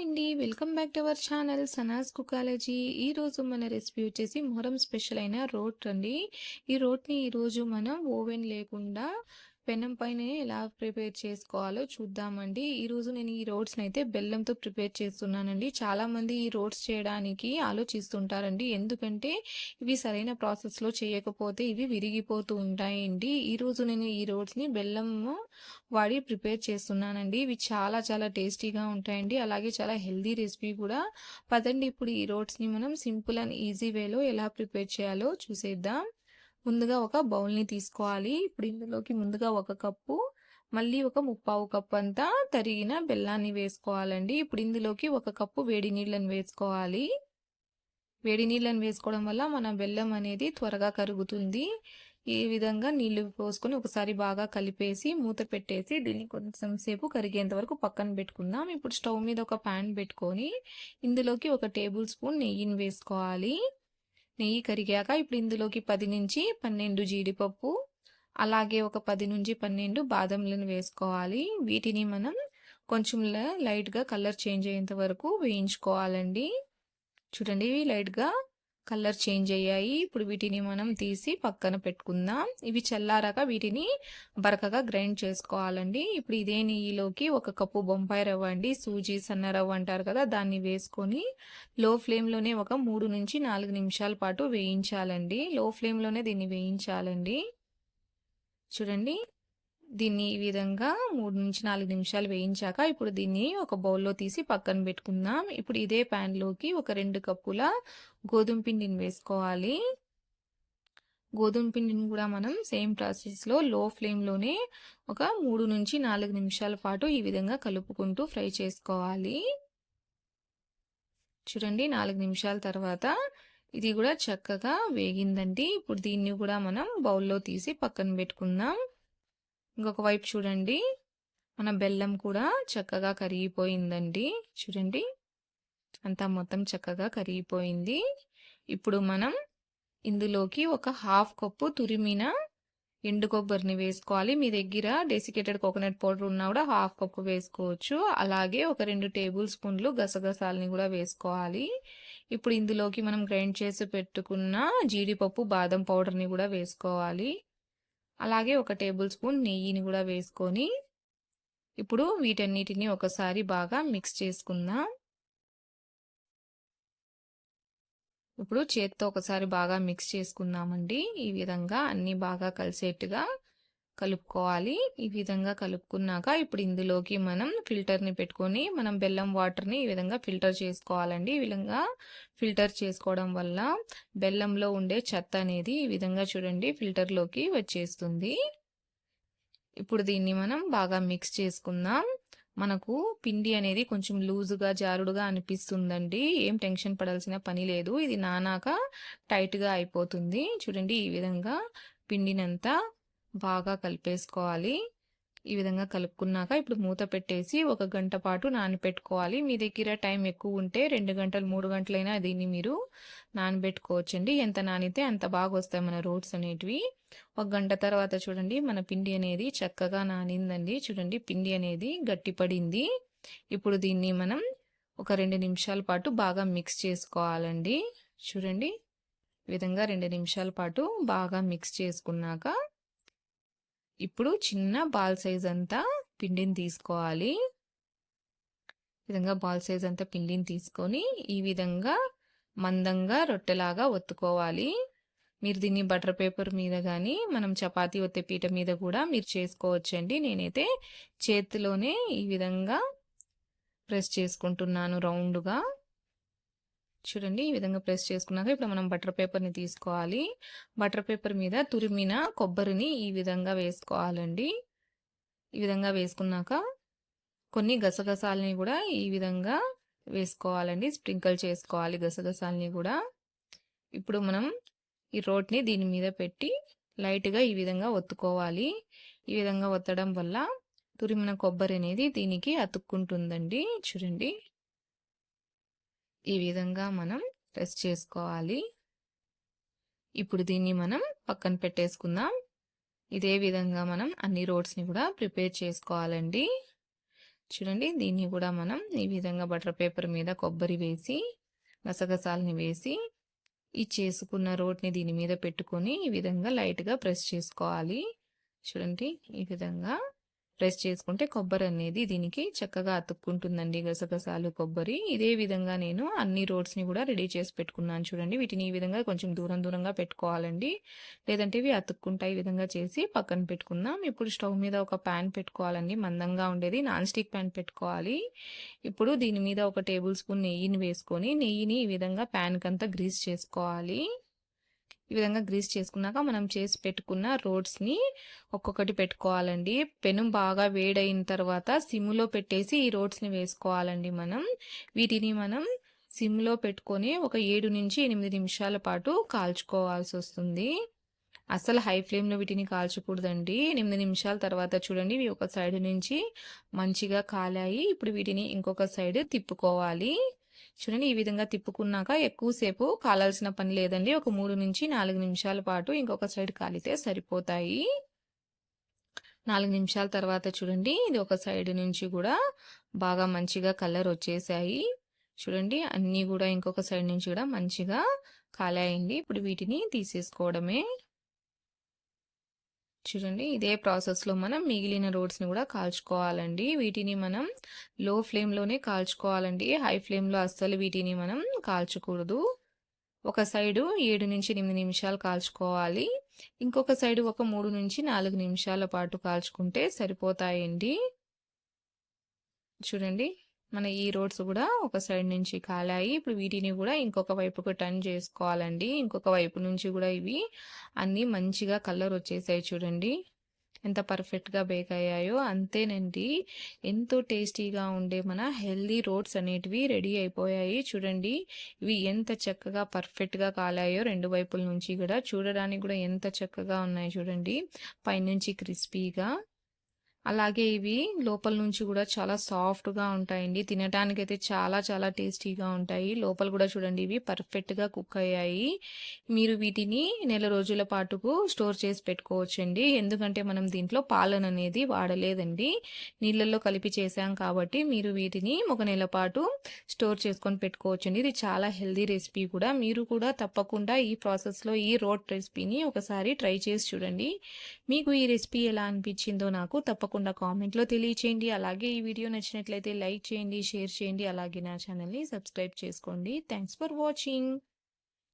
Hi అండి. Welcome back to our channel Sana's cookology. ఈరోజు మన రెసిపీ వచ్చేసి మొహరం స్పెషల్ అయిన రోట్ అండి. ఈ రోట్ని ఈరోజు మనం ఓవెన్ లేకుండా పెనం పైన ఎలా ప్రిపేర్ చేసుకోవాలో చూద్దామండి. ఈరోజు నేను ఈ రోడ్స్ని అయితే బెల్లంతో ప్రిపేర్ చేస్తున్నానండి. చాలామంది ఈ రోడ్స్ చేయడానికి ఆలోచిస్తుంటారండి. ఎందుకంటే ఇవి సరైన ప్రాసెస్లో చేయకపోతే ఇవి విరిగిపోతూ ఉంటాయండి. ఈరోజు నేను ఈ రోడ్స్ని బెల్లం వాడి ప్రిపేర్ చేస్తున్నానండి. ఇవి చాలా చాలా టేస్టీగా ఉంటాయండి. అలాగే చాలా హెల్దీ రెసిపీ కూడా. పదండి ఇప్పుడు ఈ రోడ్స్ని మనం సింపుల్ అండ్ ఈజీ వేలో ఎలా ప్రిపేర్ చేయాలో చూసేద్దాం. ముందుగా ఒక బౌల్ని తీసుకోవాలి. ఇప్పుడు ఇందులోకి ముందుగా ఒక కప్పు మళ్ళీ ఒక ముప్పావు కప్పు అంతా తరిగిన బెల్లాన్ని వేసుకోవాలండి. ఇప్పుడు ఇందులోకి ఒక కప్పు వేడి నీళ్ళని వేసుకోవాలి. వేడి నీళ్ళని వేసుకోవడం వల్ల మన బెల్లం అనేది త్వరగా కరుగుతుంది. ఈ విధంగా నీళ్ళు పోసుకొని ఒకసారి బాగా కలిపేసి మూత పెట్టేసి దీన్ని కొంచెం సేపు కరిగేంత వరకు పక్కన పెట్టుకుందాం. ఇప్పుడు స్టవ్ మీద ఒక ప్యాన్ పెట్టుకొని ఇందులోకి ఒక టేబుల్ స్పూన్ నెయ్యిని వేసుకోవాలి. నెయ్యి కరిగాక ఇప్పుడు ఇందులోకి పది నుంచి పన్నెండు జీడిపప్పు అలాగే ఒక పది నుంచి పన్నెండు బాదంలను వేసుకోవాలి. వీటిని మనం కొంచెం లైట్గా కలర్ చేంజ్ అయ్యేంత వరకు వేయించుకోవాలండి. చూడండి ఇవి లైట్గా కలర్ చేంజ్ అయ్యాయి. ఇప్పుడు వీటిని మనం తీసి పక్కన పెట్టుకుందాం. ఇవి చల్లారాక వీటిని బరకగా గ్రైండ్ చేసుకోవాలండి. ఇప్పుడు ఇదే నెయ్యిలోకి ఒక కప్పు బొంబాయి రవ్వ అండి. సూజీ సన్న రవ్వ అంటారు కదా దాన్ని వేసుకొని లో ఫ్లేమ్లోనే ఒక మూడు నుంచి నాలుగు నిమిషాల పాటు వేయించాలండి. లో ఫ్లేమ్లోనే దీన్ని వేయించాలండి. చూడండి. దీన్ని ఈ విధంగా మూడు నుంచి నాలుగు నిమిషాలు వేయించాక ఇప్పుడు దీన్ని ఒక బౌల్లో తీసి పక్కన పెట్టుకుందాం. ఇప్పుడు ఇదే ప్యాన్లోకి ఒక రెండు కప్పుల గోధుమ పిండిని వేసుకోవాలి. గోధుమ పిండిని కూడా మనం సేమ్ ప్రాసెస్లో లో ఫ్లేమ్లోనే ఒక మూడు నుంచి నాలుగు నిమిషాల పాటు ఈ విధంగా కలుపుకుంటూ ఫ్రై చేసుకోవాలి. చూడండి నాలుగు నిమిషాల తర్వాత ఇది కూడా చక్కగా వేగిందండి. ఇప్పుడు దీన్ని కూడా మనం బౌల్లో తీసి పక్కన పెట్టుకుందాం. ఇంకొక వైపు చూడండి. మన బెల్లం కూడా చక్కగా కరిగిపోయిందండి. చూడండి. అంతా మొత్తం చక్కగా కరిగిపోయింది. ఇప్పుడు మనం ఇందులోకి ఒక హాఫ్ కప్పు తురిమిన ఎండు కొబ్బరిని వేసుకోవాలి. మీ దగ్గర డెసికేటెడ్ కోకోనట్ పౌడర్ ఉన్నా కూడా హాఫ్ కప్పు వేసుకోవచ్చు. అలాగే ఒక రెండు టేబుల్ స్పూన్లు గసగసాలని కూడా వేసుకోవాలి. ఇప్పుడు ఇందులోకి మనం గ్రైండ్ చేసి పెట్టుకున్న జీడిపప్పు బాదం పౌడర్ని కూడా వేసుకోవాలి. అలాగే ఒక టేబుల్ స్పూన్ నెయ్యిని కూడా వేసుకొని ఇప్పుడు వీటన్నిటిని ఒకసారి బాగా మిక్స్ చేసుకుందాం. ఇప్పుడు చేత్తో ఒకసారి బాగా మిక్స్ చేసుకున్నామండి ఈ విధంగా అన్నీ బాగా కలిసేట్టుగా కలుపుకోవాలి. ఈ విధంగా కలుపుకున్నాక ఇప్పుడు ఇందులోకి మనం ఫిల్టర్ని పెట్టుకొని మనం బెల్లం వాటర్ని ఈ విధంగా ఫిల్టర్ చేసుకోవాలండి. ఈ విధంగా ఫిల్టర్ చేసుకోవడం వల్ల బెల్లంలో ఉండే చెత్త అనేది ఈ విధంగా చూడండి ఫిల్టర్లోకి వచ్చేస్తుంది. ఇప్పుడు దీన్ని మనం బాగా మిక్స్ చేసుకుందాం. మనకు పిండి అనేది కొంచెం లూజుగా జారుడుగా అనిపిస్తుందండి. ఏం టెన్షన్ పడాల్సిన పని లేదు. ఇది నానాక టైట్గా అయిపోతుంది. చూడండి ఈ విధంగా పిండినంతా బాగా కలిపేసుకోవాలి. ఈ విధంగా కలుపుకున్నాక ఇప్పుడు మూత పెట్టేసి ఒక గంట పాటు నానబెట్టుకోవాలి. మీ దగ్గర టైం ఎక్కువ ఉంటే రెండు గంటలు మూడు గంటలైనా దీన్ని మీరు నానబెట్టుకోవచ్చండి. ఎంత నానితే అంత బాగా వస్తాయి మన రోడ్స్ అనేటివి. ఒక గంట తర్వాత చూడండి మన పిండి అనేది చక్కగా నానిందండి. చూడండి పిండి అనేది గట్టిపడింది. ఇప్పుడు దీన్ని మనం ఒక రెండు నిమిషాల పాటు బాగా మిక్స్ చేసుకోవాలండి. చూడండి ఈ విధంగా రెండు నిమిషాల పాటు బాగా మిక్స్ చేసుకున్నాక ఇప్పుడు చిన్న బాల్ సైజ్ అంతా పిండిని తీసుకోవాలి. విధంగా బాల్ సైజ్ అంతా పిండిని తీసుకొని ఈ విధంగా మందంగా రొట్టెలాగా ఒత్తుకోవాలి. మీరు దీన్ని బటర్ పేపర్ మీద కానీ మనం చపాతీ ఒత్తే పీట మీద కూడా మీరు చేసుకోవచ్చండి. నేనైతే చేతిలోనే ఈ విధంగా ప్రెస్ చేసుకుంటున్నాను రౌండ్గా. చూడండి ఈ విధంగా ప్రెస్ చేసుకున్నాక ఇప్పుడు మనం బటర్ పేపర్ని తీసుకోవాలి. బటర్ పేపర్ మీద తురిమిన కొబ్బరిని ఈ విధంగా వేసుకోవాలండి. ఈ విధంగా వేసుకున్నాక కొన్ని గసగసాలని కూడా ఈ విధంగా వేసుకోవాలండి. స్ప్రింకిల్ చేసుకోవాలి గసగసాలని కూడా. ఇప్పుడు మనం ఈ రోడ్ని దీని మీద పెట్టి లైట్గా ఈ విధంగా ఒత్తుకోవాలి. ఈ విధంగా ఒత్తడం వల్ల తురిమిన కొబ్బరి అనేది దీనికి అతుక్కుంటుందండి. చూడండి. ఈ విధంగా మనం ప్రెస్ చేసుకోవాలి. ఇప్పుడు దీన్ని మనం పక్కన పెట్టేసుకుందాం. ఇదే విధంగా మనం అన్ని రోడ్స్ని కూడా ప్రిపేర్ చేసుకోవాలండి. చూడండి దీన్ని కూడా మనం ఈ విధంగా బటర్ పేపర్ మీద కొబ్బరి వేసి గసగసాలని వేసి ఈ చేసుకున్న రోడ్ని దీని మీద పెట్టుకొని ఈ విధంగా లైట్గా ప్రెస్ చేసుకోవాలి. చూడండి ఈ విధంగా ప్రెస్ చేసుకుంటే కొబ్బరి అనేది దీనికి చక్కగా అతుక్కుంటుందండి గసగసాలు కొబ్బరి. ఇదే విధంగా నేను అన్ని రోడ్స్ని కూడా రెడీ చేసి పెట్టుకున్నాను చూడండి. వీటిని ఈ విధంగా కొంచెం దూరం దూరంగా పెట్టుకోవాలండి. లేదంటే ఇవి అతుక్కుంటాయి ఈ విధంగా చేసి పక్కన పెట్టుకుందాం. ఇప్పుడు స్టవ్ మీద ఒక ప్యాన్ పెట్టుకోవాలండి. మందంగా ఉండేది. నాన్ స్టిక్ ప్యాన్ పెట్టుకోవాలి. ఇప్పుడు దీని మీద ఒక టేబుల్ స్పూన్ నెయ్యిని వేసుకొని నెయ్యిని ఈ విధంగా ప్యాన్కి అంతా గ్రీస్ చేసుకోవాలి. ఈ విధంగా గ్రీస్ చేసుకున్నాక మనం చేసి పెట్టుకున్న రోడ్స్ని ఒక్కొక్కటి పెట్టుకోవాలండి. పెను బాగా వేడైన తర్వాత సిమ్లో పెట్టేసి ఈ రోడ్స్ని వేసుకోవాలండి మనం. వీటిని మనం సిమ్లో పెట్టుకొని ఒక ఏడు నుంచి ఎనిమిది నిమిషాల పాటు కాల్చుకోవాల్సి వస్తుంది. అసలు హై ఫ్లేమ్లో వీటిని కాల్చకూడదండి. ఎనిమిది నిమిషాల తర్వాత చూడండి ఇవి ఒక సైడ్ నుంచి మంచిగా కాలాయి. ఇప్పుడు వీటిని ఇంకొక సైడ్ తిప్పుకోవాలి. చూడండి ఈ విధంగా తిప్పుకున్నాక ఎక్కువసేపు కాలాల్సిన పని లేదండి. ఒక మూడు నుంచి నాలుగు నిమిషాల పాటు ఇంకొక సైడ్ కాలితే సరిపోతాయి. నాలుగు నిమిషాల తర్వాత చూడండి ఇది ఒక సైడ్ నుంచి కూడా బాగా మంచిగా కలర్ వచ్చేసాయి. చూడండి అన్నీ కూడా ఇంకొక సైడ్ నుంచి కూడా మంచిగా కాలాయండి. ఇప్పుడు వీటిని తీసేసుకోవడమే. చూడండి ఇదే ప్రాసెస్లో మనం మిగిలిన రోడ్స్ని కూడా కాల్చుకోవాలండి. వీటిని మనం లో ఫ్లేమ్లోనే కాల్చుకోవాలండి. హై ఫ్లేమ్లో అస్సలు వీటిని మనం కాల్చకూడదు. ఒక సైడు ఏడు నుంచి ఎనిమిది నిమిషాలు కాల్చుకోవాలి. ఇంకొక సైడు ఒక మూడు నుంచి నాలుగు నిమిషాల పాటు కాల్చుకుంటే సరిపోతాయండి. చూడండి. మన ఈ రోడ్స్ కూడా ఒక సైడ్ నుంచి కాలాయి. ఇప్పుడు వీటిని కూడా ఇంకొక వైపుకు టర్న్ చేసుకోవాలండి. ఇంకొక వైపు నుంచి కూడా ఇవి అన్నీ మంచిగా కలర్ వచ్చేసాయి చూడండి. ఎంత పర్ఫెక్ట్గా బేక్ అయ్యాయో అంతేనండి. ఎంతో టేస్టీగా ఉండే మన హెల్దీ రోడ్స్ అనేటివి రెడీ అయిపోయాయి చూడండి. ఇవి ఎంత చక్కగా పర్ఫెక్ట్గా కాలాయో రెండు వైపుల నుంచి కూడా చూడడానికి కూడా ఎంత చక్కగా ఉన్నాయి చూడండి. పైనుంచి క్రిస్పీగా అలాగే ఇవి లోపల నుంచి కూడా చాలా సాఫ్ట్గా ఉంటాయండి. తినడానికి అయితే చాలా చాలా టేస్టీగా ఉంటాయి. లోపల కూడా చూడండి ఇవి పర్ఫెక్ట్గా కుక్ అయ్యాయి. మీరు వీటిని నెల రోజుల పాటుకు స్టోర్ చేసి పెట్టుకోవచ్చండి. ఎందుకంటే మనం దీంట్లో పాలన అనేది వాడలేదండి. నీళ్ళల్లో కలిపి చేసాం కాబట్టి మీరు వీటిని ఒక నెల పాటు స్టోర్ చేసుకొని పెట్టుకోవచ్చండి. ఇది చాలా హెల్దీ రెసిపీ కూడా. మీరు కూడా తప్పకుండా ఈ ప్రాసెస్లో ఈ రోడ్ రెసిపీని ఒకసారి ట్రై చేసి చూడండి. మీకు ఈ రెసిపీ ఎలా అనిపించిందో నాకు తప్పకుండా తప్పకుండా కామెంట్లో తెలియచేయండి. అలాగే ఈ వీడియో నచ్చినట్లయితే లైక్ చేయండి షేర్ చేయండి. అలాగే నా ఛానల్ని సబ్స్క్రైబ్ చేసుకోండి. Thanks for watching